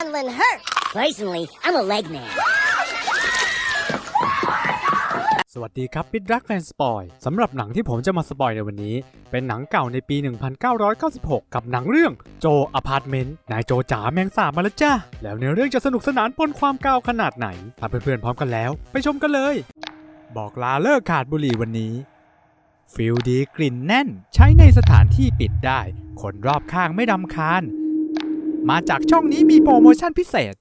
handling her. Personally, I'm a leg man. สวัสดีครับปิดรักแฟนสปอยสำหรับหนังที่ผมจะมาสปอยในวันนี้ เป็นหนังเก่าในปี 1996 กับหนังเรื่องโจอพาร์ตเมนต์นายโจจ๋าแมงสาบมาแล้วจ้าแล้วเนื้อเรื่องจะสนุกสนานปนความกาวขนาดไหน ถ้าเพื่อนๆพร้อมกันแล้ว ไปชมกันเลย บอกลาเลิกขาดบุหรี่วันนี้ฟิลดีกลิ่นแน่น ใช้ในสถานที่ปิดได้ คนรอบข้างไม่ดำคาญ มาจากช่องนี้มีโปรโมชั่นพิเศษ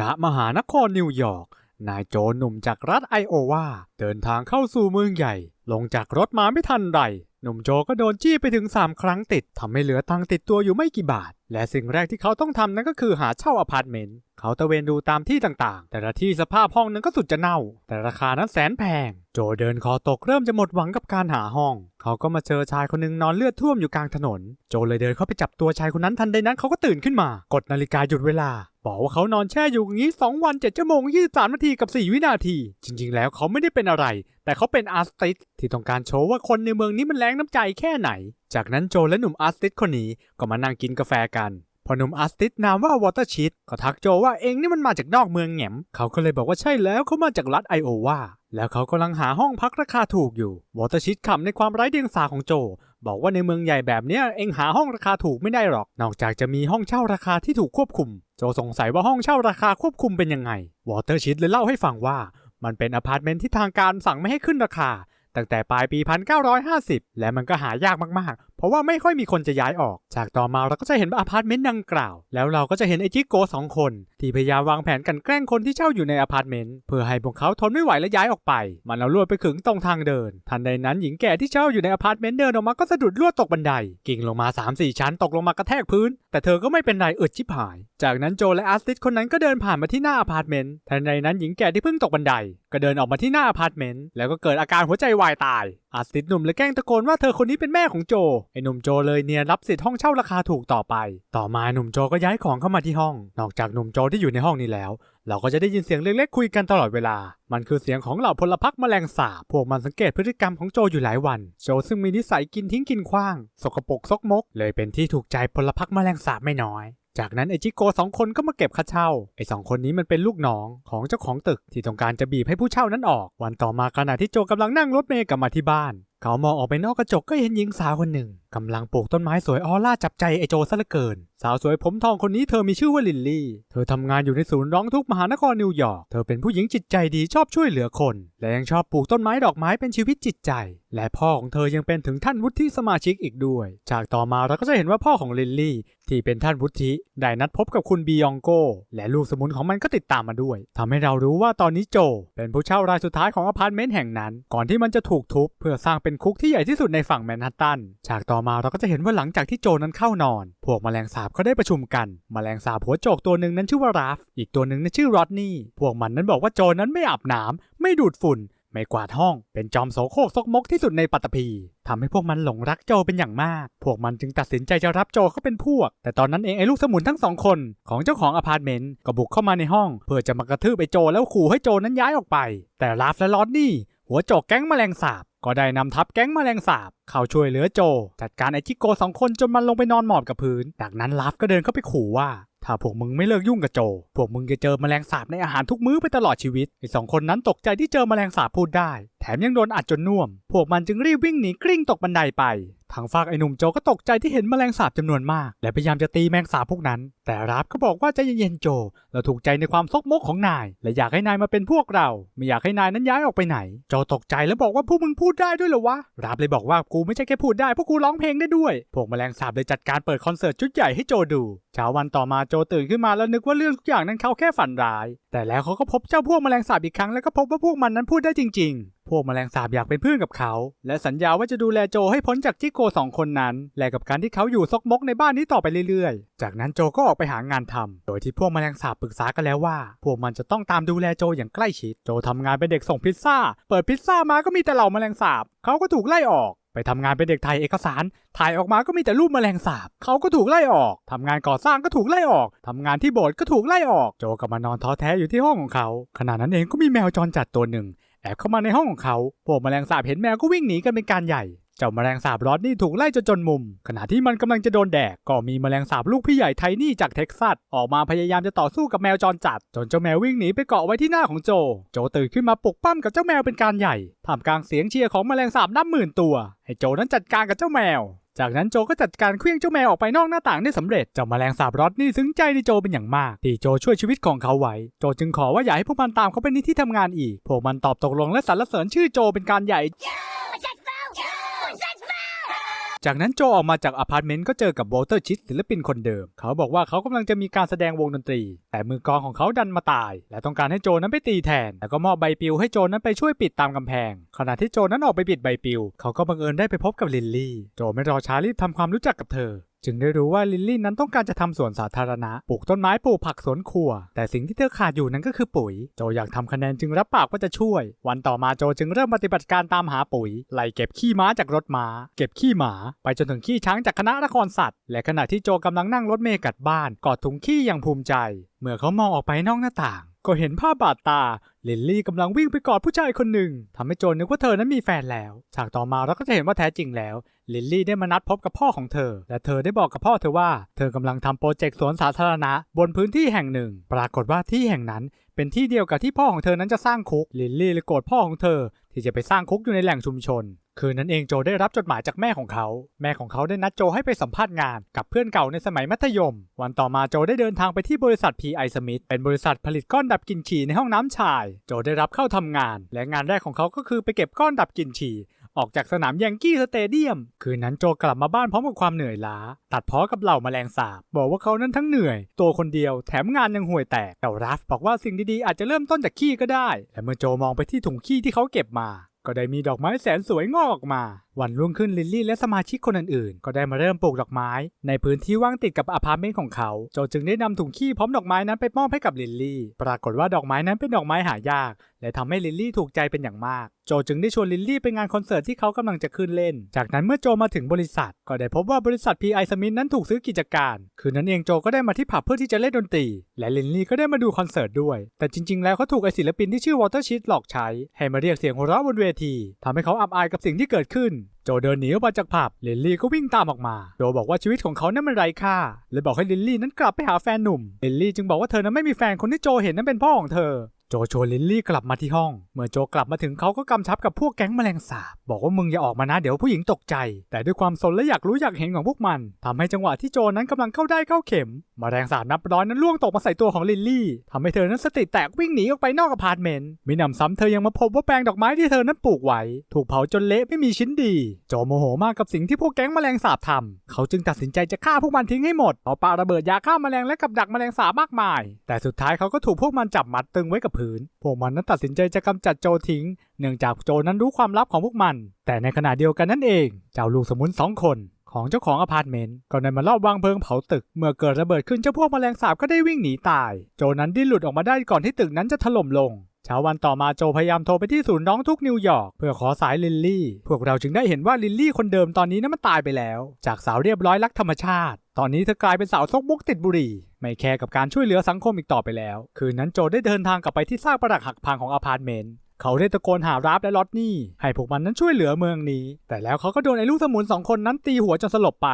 ณ มหานครนิวยอร์ก นายโจหนุ่มจากรัฐไอโอวา เดินทางเข้าสู่เมืองใหญ่ ลงจากรถมาไม่ทันไร หนุ่มโจก็โดนจี้ไปถึง 3 ครั้งติด ทำให้เหลือตังติดตัวอยู่ไม่กี่บาท และสิ่งแรกที่เขาต้องทำนั่นก็คือหาเช่าอพาร์ตเมนต์ เขาตะเวนดูตามที่ต่างๆ แต่ละที่สภาพห้องนั้นก็สุดจะเน่า แต่ราคานั้นแสนแพง โจเดินคอตกเริ่มจะหมดหวังกับการหาห้อง เขาก็มาเจอชายคนหนึงนอนเลือดท่วมอยู่กลางถนน โจเลยเดินเข้าไปจับตัวชายคนนั้นทันใดนั้นเขาก็ตื่นขึ้นมา กดนาฬิกาหยุดเวลา บอกว่าเขานอนแช่อยู่อย่างนี้ 2 วัน7ชั่วโมง23นาทีกับ 4 วินาที จริง ๆ แล้วเขาไม่ได้เป็นอะไร แต่เขาเป็นอาร์ติสที่ต้องการโชว์ว่าคนในเมืองนี้มันแรงน้ำใจแค่ไหน จากนั้นโจและหนุ่มอาร์ติสคนนี้ก็มานั่งกินกาแฟกัน พอหนุ่มอาร์ติสนามว่าวอเตอร์ชิดก็ทักโจว่าเองนี่มันมาจากนอกเมืองแหงมเขาก็เลยบอกว่าใช่แล้วเขามาจากรัฐไอโอวาแล้วเขากำลังหาห้องพักราคาถูกอยู่วอเตอร์ชิดขำในความไร้เดียงสาของโจ บอกว่าในเมืองใหญ่แบบเนี้ยเองหาห้องราคาถูกไม่ได้หรอก นอกจากจะมีห้องเช่าราคาที่ถูกควบคุม โจสงสัยว่าห้องเช่าราคาควบคุมเป็นยังไงวอเตอร์ชิดเลยเล่าให้ฟังว่ามันเป็นอพาร์ตเมนต์ที่ทางการสั่งไม่ให้ขึ้นราคา ตั้งแต่ปลายปี 1950 และมันก็หายากมาก เพราะว่าไม่ค่อยมีคนจะย้ายออก จากต่อมาเราก็จะเห็นอพาร์ตเมนต์ดังกล่าว แล้วเราก็จะเห็นไอจิโกสองคน ที่พยายามวางแผนกันแกล้งคนที่เช่าอยู่ในอพาร์ตเมนต์เพื่อให้พวกเขาทนไม่ไหวและย้ายออกไป มันเอาลวดไปขึงตรงทางเดิน ทันใดนั้นหญิงแก่ที่เช่าอยู่ในอพาร์ตเมนต์เดินออกมาก็สะดุดลวดตกบันได กิ่งลงมา 3-4 ชั้นตกลงมากระแทกพื้น แต่เธอก็ไม่เป็นไรอึดชิบหาย จากนั้นโจและอาร์ติสคนนั้นก็เดินผ่านมาที่หน้าอพาร์ตเมนต์ทันใดนั้นหญิงแก่ที่เพิ่งตกบันได ก็เดินออกมาที่หน้าอพาร์ตเมนต์แล้วก็เกิดอาการหัวใจวายตาย อาร์ติสหนุ่มเลยแกล้งตะโกนว่าเธอคนนี้เป็นแม่ของโจ ไอ้หนุ่มโจเลยเนียรับสิทธิ์ห้องเช่าราคาถูกต่อไป ต่อมาหนุ่มโจก็ย้ายของเข้ามาที่ห้อง นอกจากหนุ่มโจที่อยู่ในห้องนี้แล้ว เราก็จะได้ยินเสียงเล็กๆคุยกันตลอดเวลา มันคือเสียงของเหล่าพลพรรคแมลงสาบ พวกมันสังเกตพฤติกรรมของโจอยู่หลายวัน โจซึ่งมีนิสัยกินทิ้งกินขว้าง สกปรกซกมก เลยเป็นที่ถูกใจพลพรรคแมลงสาบไม่น้อย จากนั้นไอจิโกสองคนก็มาเก็บค่าเช่า ไอสองคนนี้มันเป็นลูกน้องของเจ้าของตึกที่ต้องการจะบีบให้ผู้เช่านั้นออก วันต่อมาขณะที่โจกำลังนั่งรถเมล์กลับมาที่บ้าน เขามองออกไปนอกกระจกก็เห็นหญิงสาวคนหนึ่ง กำลังปลูกต้นไม้สวยออร่าจับใจไอโจซะเหลือเกิน สาวสวยผมทองคนนี้เธอมีชื่อว่าลินลี่ เธอทำงานอยู่ในศูนย์ร้องทุกมหานครนิวยอร์ก เธอเป็นผู้หญิงจิตใจดีชอบช่วยเหลือคน และยังชอบปลูกต้นไม้ดอกไม้เป็นชีวิตจิตใจ และพ่อของเธอยังเป็นถึงท่านวุฒิสมาชิกอีกด้วย จากต่อมาเราก็จะเห็นว่าพ่อของลินลี่ ที่เป็นท่านวุฒิได้นัดพบกับคุณบียองโกและลูกสมุนของมันก็ติดตามมาด้วยทำให้เรารู้ว่าตอนนี้โจ เป็นผู้เช่ารายสุดท้ายของอพาร์ตเมนต์แห่งนั้น ก่อนที่มันจะถูกทุบเพื่อสร้างเป็นคุกที่ใหญ่ที่สุดในฝั่งแมนฮัตตันฉากต่อมาเราก็จะเห็นว่าหลังจากที่โจนั้นเข้านอน พวกแมลงสาบก็ได้ประชุมกันแมลงสาบหัวโจกตัวหนึ่งนั้นชื่อว่าราฟ อีกตัวหนึ่งนั้นชื่อรอดนี่พวกมันนั้นบอกว่าโจนั้นไม่อาบน้ำไม่ดูดฝุ่น ไม่กวาดห้อง เป็นจอมโสโครกซกมกที่สุดในปัตตภีทำให้พวกมันหลงรักโจเป็นอย่างมาก พวกมันจึงตัดสินใจจะรับโจเข้าเป็นพวก แต่ตอนนั้นเองไอ้ลูกสมุนทั้งสองคนของเจ้าของอพาร์ตเมนต์ก็บุกเข้ามาในห้อง เพื่อจะมากระทืบไอ้โจแล้วขู่ให้โจนั้นย้ายออกไป แต่ลาฟและลอดนี่ หัวโจกแก๊งแมลงสาบก็ได้นำทัพแก๊งแมลงสาบเข้าช่วยเหลือโจ จัดการไอจิโกสองคนจนมันลงไปนอนหมอบกับพื้น จากนั้นลาฟก็เดินเข้าไปขู่ว่า ถ้าพวกมึงไม่เลิกยุ่งกับโจ พวกมึงจะเจอแมลงสาบในอาหารทุกมื้อไปตลอดชีวิตไอสองคนนั้นตกใจที่เจอแมลงสาบพูดได้ แถมยังโดนอัดจนน่วม พวกมันจึงรีบวิ่งหนีกลิ้งตกบันไดไปทางฝากไอหนุ่มโจก็ตกใจที่เห็นแมลงสาบจำนวนมาก และพยายามจะตีแมงสาบพวกนั้นแต่ราฟก็บอกว่าใจเย็นๆโจ เราถูกใจในความซกมกของนาย และอยากให้นายมาเป็นพวกเรา ไม่อยากให้นายนั้นย้ายออกไปไหน โจตกใจแล้วบอกว่าพวกมึงพูดได้ด้วยเหรอวะ ราฟเลยบอกว่ากูไม่ใช่แค่พูดได้พวกกูร้องเพลงได้ด้วย พวกแมลงสาบเลยจัดการเปิดคอนเสิร์ตชุดใหญ่ให้โจดูเช้าวันต่อมาโจตื่นขึ้นมาแล้วนึกว่าเรื่องทุกอย่างนั้นเขาแค่ฝันร้าย แต่แล้วเขาก็พบเจ้าพวกแมลงสาบอีกครั้งแล้วก็พบว่าพวกมันนั้นพูดได้จริง ๆ พวกแมลงสาบอยากเป็นเพื่อนกับเขา และสัญญาว่าจะดูแลโจให้พ้นจากจิโกสองคนนั้น และกับการที่เขาอยู่ซกมกในบ้านนี้ต่อไปเรื่อยๆ จากนั้นโจก็ออกไปหางานทำโดยที่พวกแมลงสาบปรึกษากันแล้วว่า พวกมันจะต้องตามดูแลโจอย่างใกล้ชิด โจทำงานเป็นเด็กส่งพิซซ่า เปิดพิซซ่ามาก็มีแต่เหล่าแมลงสาบ เขาก็ถูกไล่ออก ไปทำงานเป็นเด็กถ่ายเอกสาร ถ่ายออกมาก็มีแต่รูปแมลงสาบ เขาก็ถูกไล่ออกทำงานก่อสร้างก็ถูกไล่ออกทำงานที่โบสถ์ก็ถูกไล่ออก โจก็มานอนท้อแท้อยู่ที่ห้องของเขา ขณะนั้นเองก็มีแมวจรจัดตัวหนึ่งแอบเข้ามาในห้องของเขาพวกแมลงสาบเห็นแมวก็วิ่งหนีกันเป็นการใหญ่ เจ้าแมลงสาบรอดนี่ถูกไล่จนจนมุม ขณะที่มันกำลังจะโดนแดก ก็มีแมลงสาบลูกพี่ใหญ่ไทนี่จากเท็กซัสออกมาพยายามจะต่อสู้กับแมวจรจัด จนเจ้าแมววิ่งหนีไปเกาะไว้ที่หน้าของโจ โจตื่นขึ้นมาปลุกปั้มกับเจ้าแมวเป็นการใหญ่ท่ามกลางเสียงเชียร์ของแมลงสาบนับหมื่นตัว ให้โจนั้นจัดการกับเจ้าแมวจากนั้นโจก็จัดการเคลื่องเจ้าแมวออกไปนอกหน้าต่างได้สำเร็จ เจ้าแมลงสาบรอดนี่ซึ้งใจในโจเป็นอย่างมาก ที่โจช่วยชีวิตของเขาไว้ โจจึงขอว่าอย่าให้พวกมันตามเขาไปในที่ทำงานอีก พวกมันตอบตกลงและสรรเสริญชื่อโจเป็นการใหญ่ จากนั้นโจออกมาจากอพาร์ตเมนต์ก็เจอกับโวลเตอร์ชิดศิลปินคนเดิม เขาบอกว่าเขากำลังจะมีการแสดงวงดนตรี แต่มือกองของเขาดันมาตาย และต้องการให้โจนั้นไปตีแทน แล้วก็มอบใบปลิวให้โจนั้นไปช่วยปิดตามกำแพง ขณะที่โจนั้นออกไปปิดใบปลิว เขาก็บังเอิญได้ไปพบกับลินลี่ โจไม่รอช้ารีบทำความรู้จักกับเธอ จึงได้รู้ว่าลินลี่นั้นต้องการจะทำสวนสาธารณะ ปลูกต้นไม้ปลูกผักสวนครัว แต่สิ่งที่เธอขาดอยู่นั้นก็คือปุ๋ย โจอยากทำคะแนนจึงรับปากว่าจะช่วย วันต่อมาโจจึงเริ่มปฏิบัติการตามหาปุ๋ย ไล่เก็บขี้ม้าจากรถม้า เก็บขี้หมา ไปจนถึงขี้ช้างจากคณะนครสัตว์ และขณะที่โจกำลังนั่งรถเมล์กลับบ้าน กอดถุงขี้อย่างภูมิใจ เมื่อเขามองออกไปนอกหน้าต่าง ก็เห็นภาพบาดตาลินลี่กำลังวิ่งไปกอดผู้ชายคนหนึ่งทำให้โจนึกว่าเธอนั้นมีแฟนแล้ว ฉากต่อมาเราก็จะเห็นว่าแท้จริงแล้ว ลินลี่ได้มานัดพบกับพ่อของเธอ และเธอได้บอกกับพ่อเธอว่า เธอกำลังทำโปรเจกต์สวนสาธารณะ บนพื้นที่แห่งหนึ่ง ปรากฏว่าที่แห่งนั้น เป็นที่เดียวกับที่พ่อของเธอนั้นจะสร้างคุก ลินลี่เลยโกรธพ่อของเธอ ที่จะไปสร้างคุกอยู่ในแหล่งชุมชน คืนนั้นเองโจได้รับจดหมายจากแม่ของเขา แม่ของเขาได้นัดโจให้ไปสัมภาษณ์งาน กับเพื่อนเก่าในสมัยมัธยม วันต่อมาโจได้เดินทางไปที่บริษัท P.I. Smith เป็นบริษัทผลิตก้อนดับกลิ่นฉี่ในห้องน้ำชาย โจได้รับเข้าทำงาน และงานแรกของเขาก็คือไปเก็บก้อนดับกลิ่นฉี่ ออกจากสนามยังกี้สเตเดียม คืนนั้นโจกลับมาบ้านพร้อมกับความเหนื่อยล้า ตัดพ้อกับเหล่าแมลงสาบ บอกว่าเขานั้นทั้งเหนื่อย ตัวคนเดียวแถมงานยังห่วยแตกแต่ราฟบอกว่าสิ่งดีๆอาจจะเริ่มต้นจากขี้ก็ได้ และเมื่อโจมองไปที่ถุงขี้ที่เขาเก็บมาก็ได้มีดอกไม้แสนสวยงอกออกมา วันรุ่งขึ้นลิลลี่และสมาชิกคนอื่นๆ ก็ได้มาเริ่มปลูกดอกไม้ ในพื้นที่ว่างติดกับอพาร์ตเมนต์ของเขา โจจึงได้นำถุงขี้พร้อมดอกไม้นั้นไปมอบให้กับลิลลี่ ปรากฏว่าดอกไม้นั้นเป็นดอกไม้หายาก และทำให้ลิลลี่ถูกใจเป็นอย่างมากโจจึงได้ชวนลิลลี่ไปงานคอนเสิร์ตที่เขากำลังจะขึ้นเล่น จากนั้นเมื่อโจมาถึงบริษัท ก็ได้พบว่าบริษัท P.I. Smith นั้นถูกซื้อกิจการ คืนนั้นเองโจก็ได้มาที่ผับเพื่อที่จะเล่นดนตรี และลิลลี่ก็ได้มาดูคอนเสิร์ตด้วย แต่จริง ๆ แล้วเขาถูกไอศิลปินที่ชื่อวอเตอร์ชิดหลอกใช้ ให้มาเรียกเสียงหัวเราะบนเวทีทำให้เขาอับอายกับสิ่งที่เกิดขึ้นโจเดินหนีออกมาจากผับลิลลี่ก็วิ่งตามออกมา โจบอกว่าชีวิตของเขานั้นมันไร้ค่าเลยบอกให้ลิลลี่นั้นกลับไปหาแฟนหนุ่มลิลลี่จึงบอกว่าเธอนั้นไม่มีแฟนคนที่โจเห็นนั้นเป็นพ่อของเธอ โจชวนลิลลี่กลับมาที่ห้อง เมื่อโจกลับมาถึงเขาก็กำชับกับพวกแก๊งแมลงสาบ บอกว่ามึงอย่าออกมานะเดี๋ยวผู้หญิงตกใจ แต่ด้วยความสนและอยากรู้อยากเห็นของพวกมันทำให้จังหวะที่โจนั้นกำลังเข้าได้เข้าเข็มแมลงสาบนับร้อยนั้นล่วงตกมาใส่ตัวของลิลลี่ทำให้เธอนั้นสติแตกวิ่งหนีออกไปนอกอพาร์ตเมนต์มีหนำซ้ำเธอยังมาพบว่าแปลงดอกไม้ที่เธอนั้นปลูกไว้ถูกเผาจนเละไม่มีชิ้นดี โจโมโหมากกับสิ่งที่พวกแก๊งแมลงสาบทำเขาจึงตัดสินใจจะฆ่าพวกมันทิ้งให้หมดเอาปาระเบิดยาฆ่าแมลงและกับดักแมลงสาบมากมาย แต่สุดท้ายเขาก็ถูกพวกมันจับมัดตึงไว้กับพืน พวกมันนั้นตัดสินใจจะกำจัดโจทิ้ง เนื่องจากโจนั้นรู้ความลับของพวกมัน แต่ในขณะเดียวกันนั่นเอง เจ้าลูกสมุนสองคนของเจ้าของอพาร์ตเมนต์ก็ได้มาลอบวางเพลิงเผาตึก เมื่อเกิดระเบิดขึ้นเจ้าพวกแมลงสาบก็ได้วิ่งหนีตาย โจนั้นดิ้นหลุดออกมาได้ก่อนที่ตึกนั้นจะถล่มลงเช้าวันต่อมาโจพยายามโทรไปที่ศูนย์ร้องทุกนิวยอร์กเพื่อขอสายลิลลี่ พวกเราจึงได้เห็นว่าลิลลี่คนเดิมตอนนี้นั้นมันตายไปแล้ว จากสาวเรียบร้อยรักธรรมชาติ ตอนนี้เธอกลายเป็นสาวซกมุกติดบุหรี่ ไม่แคร์กับการช่วยเหลือสังคมอีกต่อไปแล้ว คืนนั้นโจได้เดินทางกลับไปที่ซากปรักหักพังของอพาร์ตเมนต์เขาได้ตะโกนหาราฟและลอตนี่ให้พวกมันนั้นช่วยเหลือเมืองนี้ แต่แล้วเขาก็โดนไอ้ลูกสมุนสองคนนั้นตีหัวจนสลบไป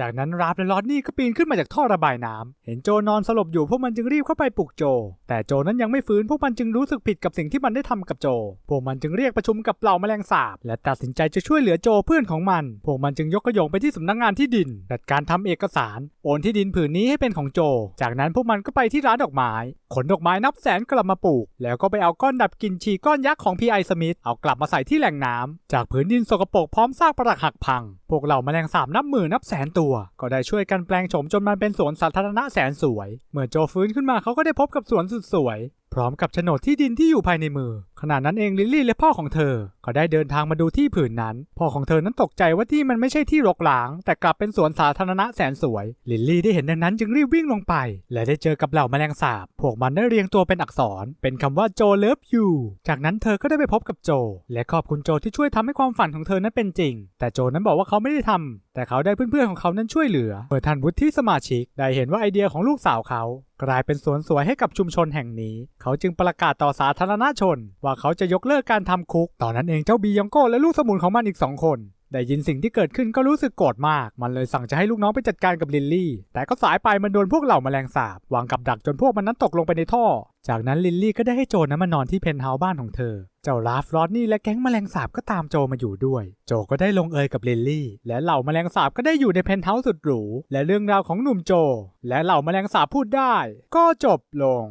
จากนั้นราฟและลอตนี่ก็ปีนขึ้นมาจากท่อระบายน้ำเห็นโจนอนสลบอยู่พวกมันจึงรีบเข้าไปปลุกโจ แต่โจนั้นยังไม่ฟื้นพวกมันจึงรู้สึกผิดกับสิ่งที่มันได้ทำกับโจ พวกมันจึงเรียกประชุมกับเหล่าแมลงสาบ และตัดสินใจจะช่วยเหลือโจเพื่อนของมัน พวกมันจึงยกกระยงไปที่สำนักงานที่ดิน จัดการทำเอกสาร โอนที่ดินผืนนี้ให้เป็นของโจ จากนั้นพวกมันก็ไปที่ร้านดอกไม้ ขนดอกไม้นับแสนกลับมาปลูก แล้วก็ไปเอาก้อนดับกลินฉี่ก้อนยักษ์ของ P.I. Smith เอากลับมาใส่ที่แหล่งน้ำจากผืนดินสกปรกพร้อมซากปรักหักพัง พวกเหล่าแมลงสาบนับหมื่นนับแสนตัวก็ได้ช่วยกันแปลงโฉมจนมันเป็นสวนสาธารณะแสนสวย เมื่อโจฟื้นขึ้นมาเขาก็ได้พบกับสวนสุดสวย พร้อมกับโฉนดที่ดินที่อยู่ภายในมือ ขณะนั้นเองลิลลี่และพ่อของเธอ ก็ได้เดินทางมาดูที่ผืนนั้น พ่อของเธอนั้นตกใจว่าที่มันไม่ใช่ที่รกร้าง แต่กลับเป็นสวนสาธารณะแสนสวย ลิลลี่ได้เห็นดังนั้นจึงรีบวิ่งลงไป และได้เจอกับเหล่าแมลงสาบ พวกมันได้เรียงตัวเป็นอักษร เป็นคำว่าโจเลิฟยูจากนั้นเธอก็ได้ไปพบกับโจ และขอบคุณโจที่ช่วยทำให้ความฝันของเธอนั้นเป็นจริง แต่โจนั้นบอกว่าเขาไม่ได้ทำแต่เขาได้เพื่อนๆของเขานั้นช่วยเหลือเมื่อท่านวุฒิสมาชิก ได้เห็นว่าไอเดียของลูกสาวเขากลายเป็นสวนสวยให้กับชุมชนแห่งนี้ เขาจึงประกาศต่อสาธารณชน ว่าเขาจะยกเลิกการทำคุก ตอนนั้นเองเจ้าบียองโก้และลูกสมุนของมันอีกสองคน ได้ยินสิ่งที่เกิดขึ้นก็รู้สึกโกรธมาก มันเลยสั่งจะให้ลูกน้องไปจัดการกับลิลลี่ แต่ก็สายไปมันโดนพวกเหล่าแมลงสาบวางกับดักจนพวกมันนั้นตกลงไปในท่อ จากนั้นลิลลี่ก็ได้ให้โจนั้นมานอนที่เพนท์เฮาส์บ้านของเธอ เจ้าลาฟรอดนี่และแก๊งแมลงสาบก็ตามโจมาอยู่ด้วย โจก็ได้ลงเอยกับลิลลี่ และเหล่าแมลงสาบก็ได้อยู่ในเพนท์เฮาส์สุดหรู และเรื่องราวของหนุ่มโจ และเหล่าแมลงสาบพูดได้ ก็จบลง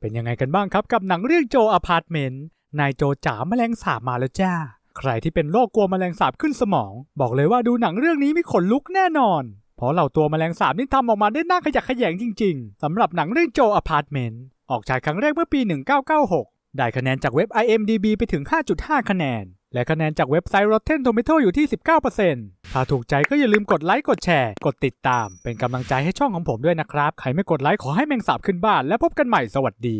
เป็นยังไงกันบ้างครับกับหนังเรื่องโจอพาร์ตเมนต์นายโจจ๋าแมลงสาบมาแล้วจ้า ใครที่เป็นโรคกลัวแมลงสาบขึ้นสมอง บอกเลยว่าดูหนังเรื่องนี้มีขนลุกแน่นอน เพราะเหล่าตัวแมลงสาบนี่ทำออกมาได้น่าขยะแขยงจริงๆสำหรับหนังเรื่องโจอพาร์ตเมนต์ออกฉายครั้งแรกเมื่อปี 1996 ได้คะแนนจากเว็บ IMDB ไปถึง 5.5 คะแนน และคะแนนจากเว็บไซต์ Rotten Tomato อยู่ที่ 19%ถ้าถูกใจก็อย่าลืมกดไลค์กดแชร์ กดติดตาม เป็นกำลังใจให้ช่องของผมด้วยนะครับใครไม่กดไลค์ขอให้แมงสาบขึ้นบ้าน และพบกันใหม่สวัสดี